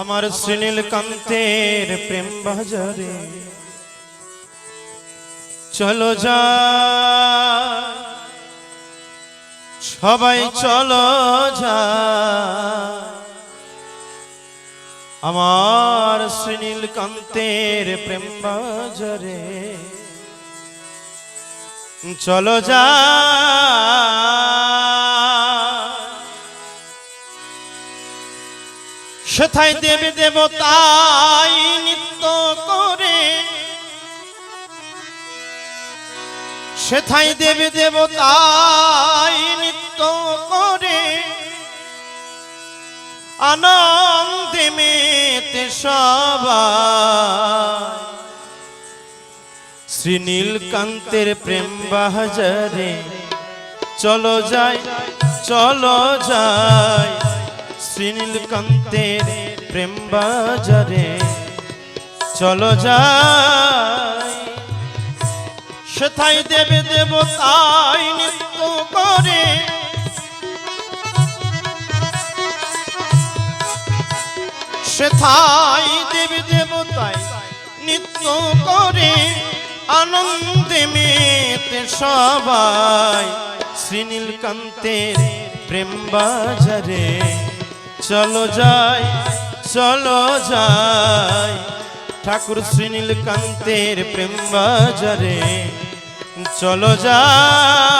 আমার শ্রীনীল কান্তের প্রেম বাজারে। চলো যা সবাই চলো যা আমার শ্রীনীল কান্তের প্রেম বাজারে। চলো যা সেথায় দেবে দেবতাই নিত্য করে। সেথায় দেবে দেবতাই নিত্য করে। আনন্দে মেতে সবাই। শ্রীনীলকান্তের প্রেম বাজারে চলো যাই চলো যাই। শ্রীনীলকান্তের প্রেম বাজারে। চলো যাই। সেথায় দেবে দেবতাই নিত্য করে। সেথায় দেবী দেবতাই নিত্য করে। আনন্দে মেতে সবাই শ্রীনীলকান্তের প্রেম বাজারে। চলো যাই চলো যাই। ঠাকুর সুনীল কান্তের প্রেম বাজারে চলো যাই।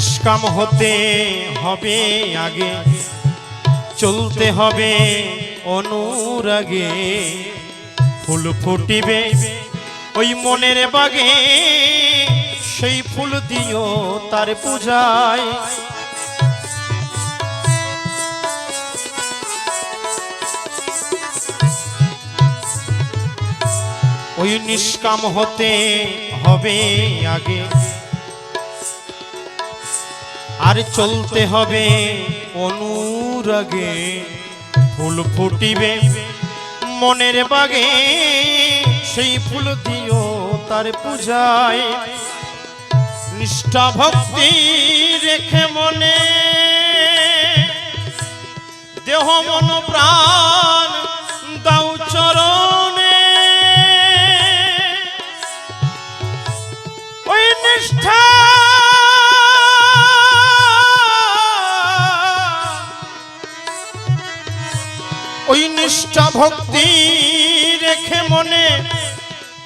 নিষ্কাম হতে হবে আগে। চলতে হবে অনুরাগে। ফুল ফুটিবে ওই মনের বাগে। সেই ফুল দিও তার পূজায়। ওই নিষ্কাম হতে হবে আগে। আর চলতে হবে অনুরাগে। ফুল ফুটিবে মনের বাগে, সেই ফুল দিও তার পূজায়। নিষ্ঠা ভক্তি রেখে মনে, দেহ মন ওই নিষ্ঠা ভক্তি রেখে মনে,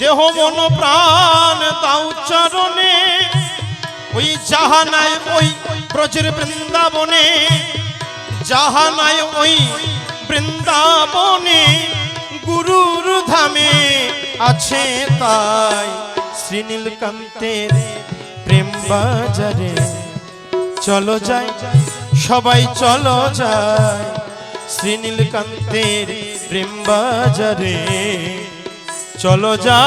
দেহ মন প্রাণ দাও চরণে। ওই জাহানায় ওই ব্রজের বৃন্দাবনে, যাহা নাই ওই বৃন্দাবনে, গুরুর ধামে আছে তাই শ্রীনীলকান্তের প্রেম বাজারে। চলো যাই, সবাই চলো যাই। শ্রীনীলকান্তের প্রেম বাজারে চলো যাই।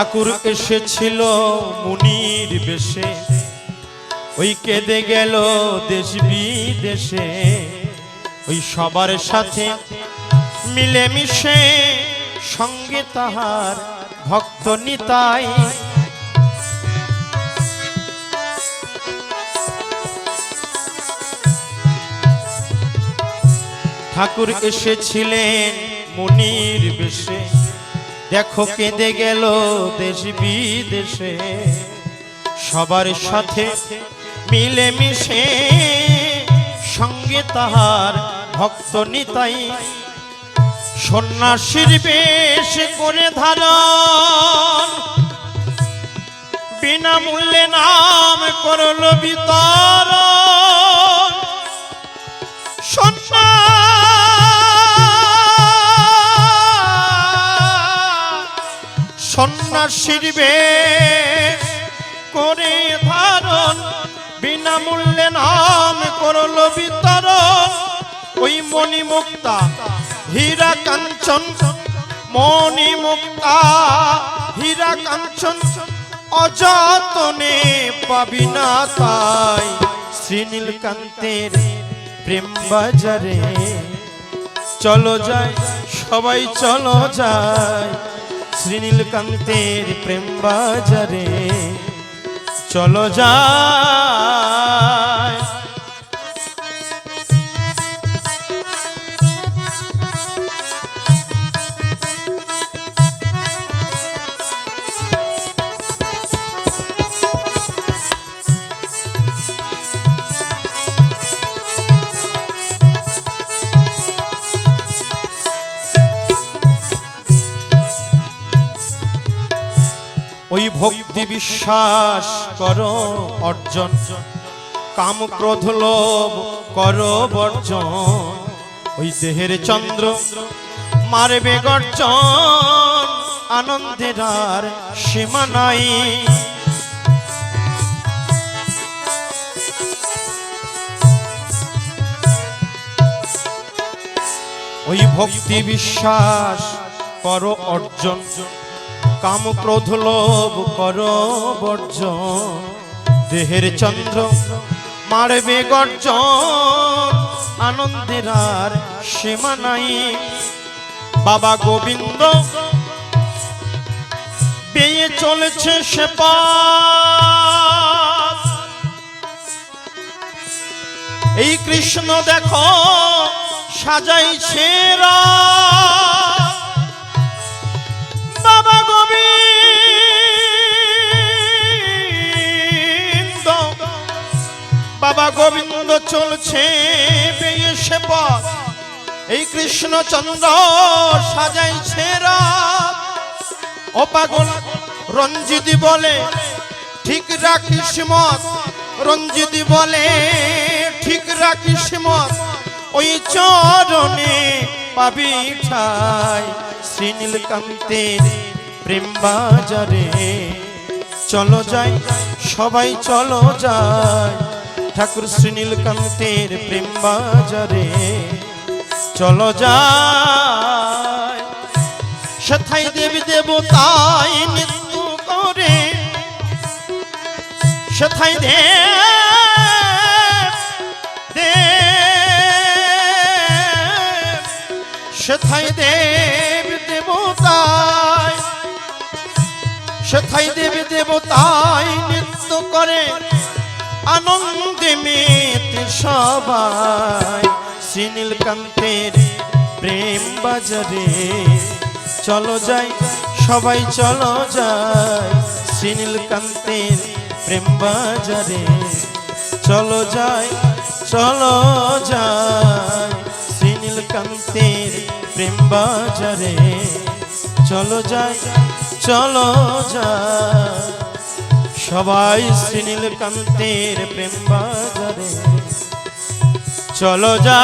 ঠাকুর এসেছিল মুনির বেশে। ওই কেঁদে গেল দেশ বিদেশে। ওই সবার সাথে মিলেমিশে সঙ্গে তাহার ভক্ত নিতাই। ঠাকুর এসেছিলেন মুনির বেশে। দেখো কেঁদে গেল দেশ বিদেশে। সবার সাথে মিলে মিশে সঙ্গে তাহার ভক্ত নিতাই। সন্ন্যাসীর বেশ করে ধারণ, বিনামূল্যে নাম করল বিতরণ। সন্ন্যাস সন্ন্যাসীর বেশ করে ধারণ, বিনামূল্যে নাম করল বিতরণ। ওই মণিমুক্তা, হীরা কাঞ্চন, মণিমুক্তা, হীরা কাঞ্চন, অযতনে পাবি না তাই। শ্রীনীলকান্তের প্রেম বাজারে চলো যায় সবাই চলো যায় শ্রীনীলকান্তের প্রেম বাজারে। চলো যায় ভক্তি বিশ্বাস করো অর্জন, কাম ক্রোধ লোভ করো বর্জন। ওই দেহের চন্দ্র মারবে গর্জন, আনন্দের আর সীমা নাই। ওই ভক্তি বিশ্বাস করো অর্জন। কাম ক্রোধ লোভ কর দেহের চন্দ্র মারবে গর্জন। আনন্দের আর সীমা নাই। বাবা গোবিন্দ বেয়ে চলেছে সে এই কৃষ্ণ দেখো, সাজাইছে রাত। বাবা গোবিন্দ চলছে বেয়ে সে পথ। এই কৃষ্ণচন্দ্র সাজাইছে রাত। ও পাগল, রঞ্জিতি বলে, ঠিক রাখিস মত। রঞ্জিতি বলে, ঠিক রাখিস মত। ওই চরণে পাবি ঠাই। শ্রীনীলকান্তের প্রেম বাজারে। চলো যাই, সবাই চলো যাই। ঠাকুর শ্রীনীলকান্তের প্রেম বাজারে। চলো যাই। সেথাই দেবী দেবতাই নৃত্য করে। সেথাই দেব সেথাই দেব দেবতাই সেথাই দেব দেবতাই নৃত্য করে। আনন্দে মেতে সবাই সিনিল কান্তের প্রেম বাজারে। চলো যাই, সবাই চলো যাই সিনিল কান্তের প্রেম বাজারে। চলো যাই চলো যাই সিনিল কান্তের প্রেম বাজারে। চলো যাই চলো যাই সবাই শ্রীনীলকান্তের প্রেম বাজারে। চলো যা